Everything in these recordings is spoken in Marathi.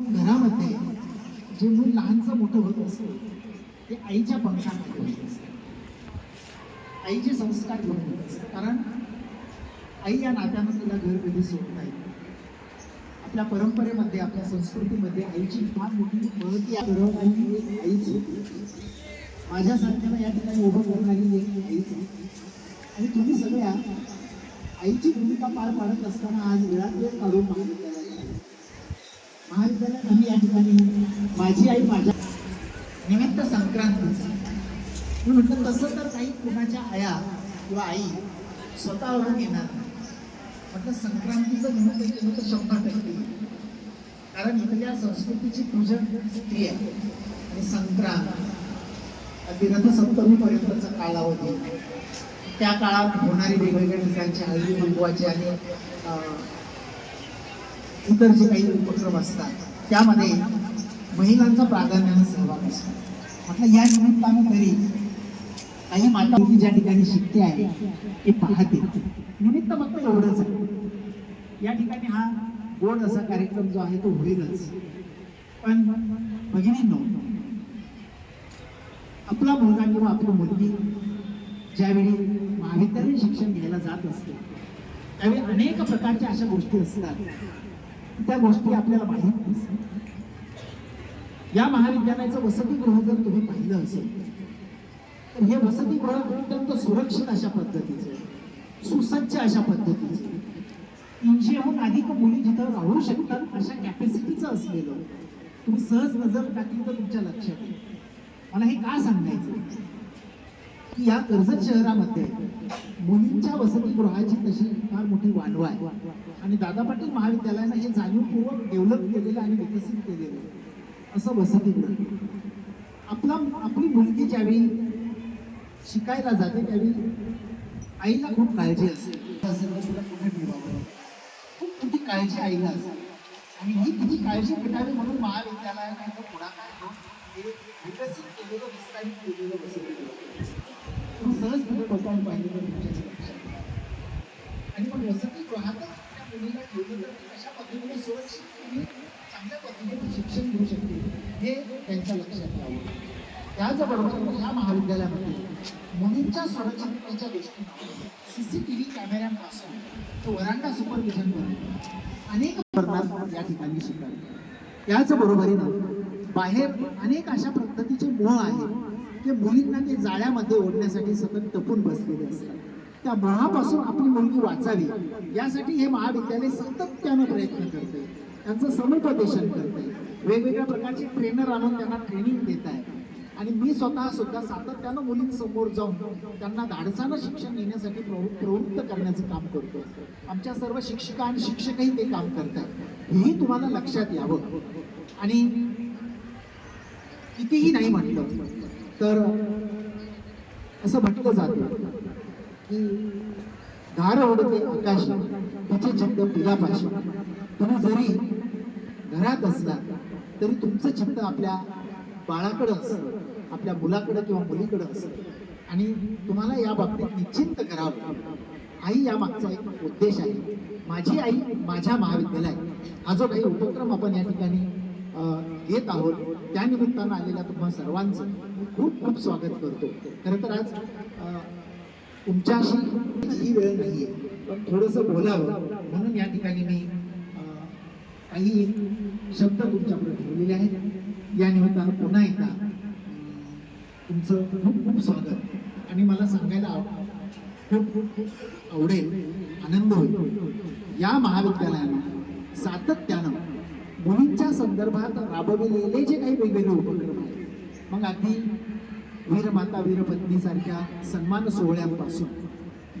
घरामध्ये जे मूल लहानचं मोठं होत असतं ते आईच्या पंखामध्ये होत असतं आईचे संस्कार घेऊन होत असतं कारण आई या नात्यानं तिला घर कधी सोडता येत नाही. आपल्या परंपरेमध्ये आपल्या संस्कृतीमध्ये आईची फार मोठी महती करवणारी एक आईच. होती माझ्यासारख्याला या ठिकाणी उभं करणारी एक आईच. आणि तुम्ही सगळ्या आईची भूमिका पार पाडत असताना आज वेळात वेळ काढून आला. महाविद्यालयात आम्ही या ठिकाणी. माझी आई माझ्या निमित्त संक्रांतीचा. मी म्हटलं तसं तर काही कुणाच्या आया किंवा आई स्वतःवरून येणार नाही. म्हटलं संक्रांतीचं निमित्त केलं तर शंभर टक्के. कारण इथल्या संस्कृतीची पूजन स्त्री आहे. आणि संक्रांत अगदी रथसप्तमीपर्यंतचा कालावधी. त्या काळात होणारी वेगवेगळ्या ठिकाणची हळदी मंगवाची आणि इतर जे काही उपक्रम असतात त्यामध्ये महिलांचा प्राधान्याने सहभाग असतो. म्हटलं या निमित्तानं तरी काही माता मुलगी ज्या ठिकाणी शिकते आहे ते पाहते. निमित्त फक्त एवढंच आहे. या ठिकाणी हा गोड असा कार्यक्रम जो आहे तो होईलच. पण भगिनींनो आपला मुलगा किंवा आपली मुलगी ज्यावेळी महाविद्यालयीन शिक्षण घ्यायला जात असते त्यावेळी अनेक प्रकारच्या अशा गोष्टी असतात. त्या गोष्टी आपल्याला माहीत नसतात या महाविद्यालयाचं वसतिगृह जर तुम्ही पाहिलं असेल तर हे वसतिगृह अत्यंत सुरक्षित अशा पद्धतीचं सुसज्ज अशा पद्धतीचं तीनशेहून अधिक मुली जिथं राहू शकतात अशा कॅपॅसिटीचं असलेलं तुम्ही सहज नजर टाकली तर तुमच्या लक्षात येईल. मला हे का सांगायचं? की या कर्जत शहरामध्ये मुलींच्या वसतिगृहाची तशी फार मोठी वाढवा आहे. आणि दादा पाटील महाविद्यालयानं हे जाणीवपूर्वक डेव्हलप केलेलं आणि विकसित केलेलं असं वसतिगृह आपला आपली मुलगी ज्यावेळी शिकायला जाते त्यावेळी आईला खूप काळजी असते. असेल कुठे ठेवावं खूप किती काळजी आईला असते. आणि ही किती काळजी भेटावी म्हणून महाविद्यालयाने पुढाकार घेऊन हे विकसित केलेलं विस्तारित केलेलं वसतिगृह तुम्ही सहज तुम्ही डोकावून पाहिलं तर तुमच्या आणि मग वसतिगृहातच त्या मुलीला ठेवलं तर कशा पद्धतीने सुरक्षित आणि चांगल्या पद्धतीने शिक्षण घेऊ शकते. हे त्यांच्या लक्षात यावं त्याचबरोबर ह्या महाविद्यालयामध्ये मुलींच्या सुरक्षिततेच्या दृष्टीने सी सी टी व्ही कॅमेऱ्यांपासून तो वरांडा सुपरविजनपर्यंत अनेक स्पर्धात या ठिकाणी शिकावे त्याचबरोबरीनं बाहेर अनेक अशा पद्धतीचे मूळ आहेत. ते मुलींना ते जाळ्यामध्ये ओढण्यासाठी सतत टपून बसलेले असतात. त्या मोहापासून आपली मुलगी वाचावी यासाठी हे महाविद्यालय सातत्यानं प्रयत्न करते त्यांचं समुपदेशन करते वेगवेगळ्या प्रकारचे ट्रेनर आणून त्यांना ट्रेनिंग देत आहे आणि मी स्वतः सुद्धा सातत्यानं मुलींसमोर जाऊन त्यांना धाडसानं शिक्षण घेण्यासाठी प्रवृत्त करण्याचं काम करतो आमच्या सर्व शिक्षिका आणि शिक्षकही ते काम करतात हेही तुम्हाला लक्षात यावं. आणि कितीही नाही म्हटलं तर असं म्हटलं जातं की धार ओढते आकाश तिचे चित्त पिलापाशी तुम्ही जरी घरात असलात तरी तुमचं चित्त आपल्या बाळाकडं असतं आपल्या मुलाकडं किंवा मुलीकडं असतं. आणि तुम्हाला या बाबतीत निश्चिंत करावं आई या मागचा एक उद्देश आहे. माझी आई माझ्या महाविद्यालयात हा जो काही उपक्रम आपण या ठिकाणी येत घेत आहोत. त्या निमित्तानं आलेल्या तुम्हा सर्वांचं खूप खूप स्वागत करतो. खरं तर आज तुमच्याशी ही वेळ नाही आहे पण थोडंसं बोलावं म्हणून या ठिकाणी मी काही शब्द तुमच्याकडे ठेवलेले आहेत. या निमित्तानं पुन्हा एकदा तुमचं खूप खूप स्वागत. आणि मला सांगायला खूप खूप खूप आवडेल आनंद होईल. या महाविद्यालयानं सातत्यानं मुलींच्या संदर्भात राबविलेले जे काही वेगवेगळे उपक्रम आहेत. मग अगदी वीरमाता वीरपत्नी सारख्या सन्मान सोहळ्यांपासून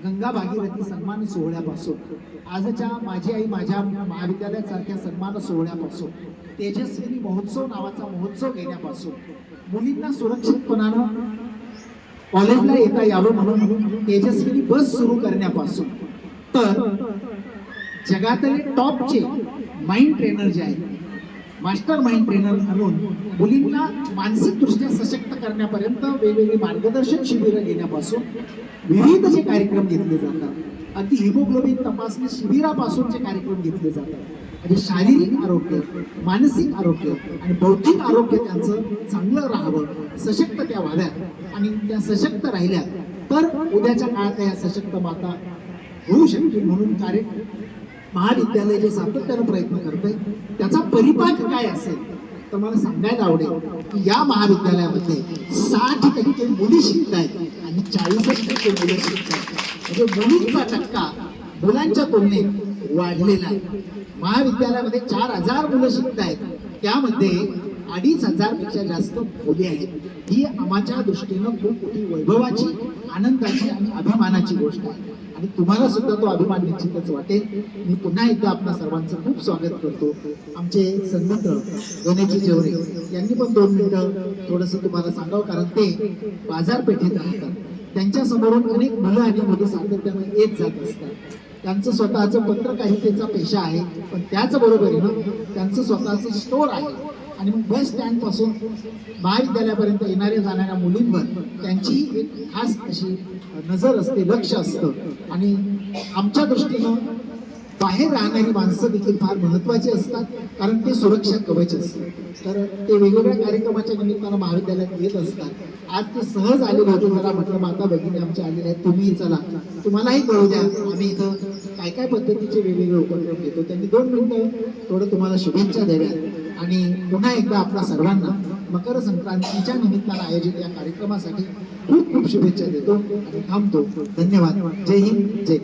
गंगा भागीरथी सन्मान सोहळ्यापासून आजच्या माझी आई माझ्या महाविद्यालयासारख्या सन्मान सोहळ्यापासून तेजस्विनी महोत्सव नावाचा महोत्सव घेण्यापासून मुलींना सुरक्षितपणानं कॉलेजला येता यावं म्हणून तेजस्विनी बस सुरू करण्यापासून तर जगातले टॉपचे माइंड ट्रेनर जे आहेत मास्टर माइंड ट्रेनर आणून मुलींना मानसिकदृष्ट्या सशक्त करण्यापर्यंत वेगवेगळी मार्गदर्शन शिबिरं घेण्यापासून विविध जे कार्यक्रम घेतले जातात अगदी हिमोग्लोबिन तपासणी शिबिरापासून जे कार्यक्रम घेतले जातात म्हणजे शारीरिक आरोग्य मानसिक आरोग्य आणि बौद्धिक आरोग्य त्यांचं चांगलं राहावं सशक्त त्या व्हाव्यात आणि त्या सशक्त राहिल्या तर उद्याच्या काळात या सशक्त माता होऊ शकतील म्हणून कार्य महाविद्यालय जे सातत्यानं प्रयत्न करतंय त्याचा परिपाक काय असेल तर मला सांगायला आवडेल की या महाविद्यालयामध्ये साठ टक्के मुली शिकत आहेत आणि चाळीसच टक्के मुलं शिकत आहेत म्हणजे मुलींचा टक्का मुलांच्या तुलनेत वाढलेला आहे. महाविद्यालयामध्ये चार हजार मुलं शिकत आहेत त्यामध्ये अडीच हजारपेक्षा जास्त मुली आहेत. ही आम्हाच्या दृष्टीनं खूप मोठी वैभवाची आनंदाची आणि अभिमानाची गोष्ट आहे. आणि तुम्हाला सुद्धा तो अभिमान निश्चितच वाटेल. मी पुन्हा एकदा आपल्या सर्वांचं खूप स्वागत करतो. आमचे संगीत गणेशजी जेवरे यांनी पण दोन मिनिटं थोडंसं तुम्हाला सांगावं कारण ते बाजारपेठेत राहतात. त्यांच्या समोरून अनेक मुलं आणि मुली सातत्यानं येत जात असतात. त्यांचं स्वतःचं पत्रकारितेचा पेशा आहे पण त्याचबरोबरीनं त्यांचं स्वतःचं स्टोर आहे. आणि मग बस स्टँडपासून महाविद्यालयापर्यंत येणाऱ्या जाणाऱ्या मुलींवर त्यांची एक खास अशी नजर असते लक्ष असतं. आणि आमच्या दृष्टीनं बाहेर राहणारी माणसं देखील फार महत्वाची असतात कारण ते सुरक्षा कवच असतात. तर ते वेगवेगळ्या कार्यक्रमाच्या निमित्तानं महाविद्यालयात येत असतात. आज ते सहज आलेले होते जरा म्हटलं माता भगिनी आमच्या आलेल्या आहेत तुम्ही चला. तुम्हालाही कळू द्या आम्ही इथं काय काय पद्धतीचे वेगवेगळे उपक्रम घेतो. त्यांनी दोन मिनटं थोडं तुम्हाला शुभेच्छा द्याव्यात. आणि पुन्हा एकदा आपल्या सर्वांना मकर संक्रांतीच्या निमित्तानं आयोजित या कार्यक्रमासाठी खूप खूप शुभेच्छा देतो आणि थांबतो. धन्यवाद. जय हिंद जय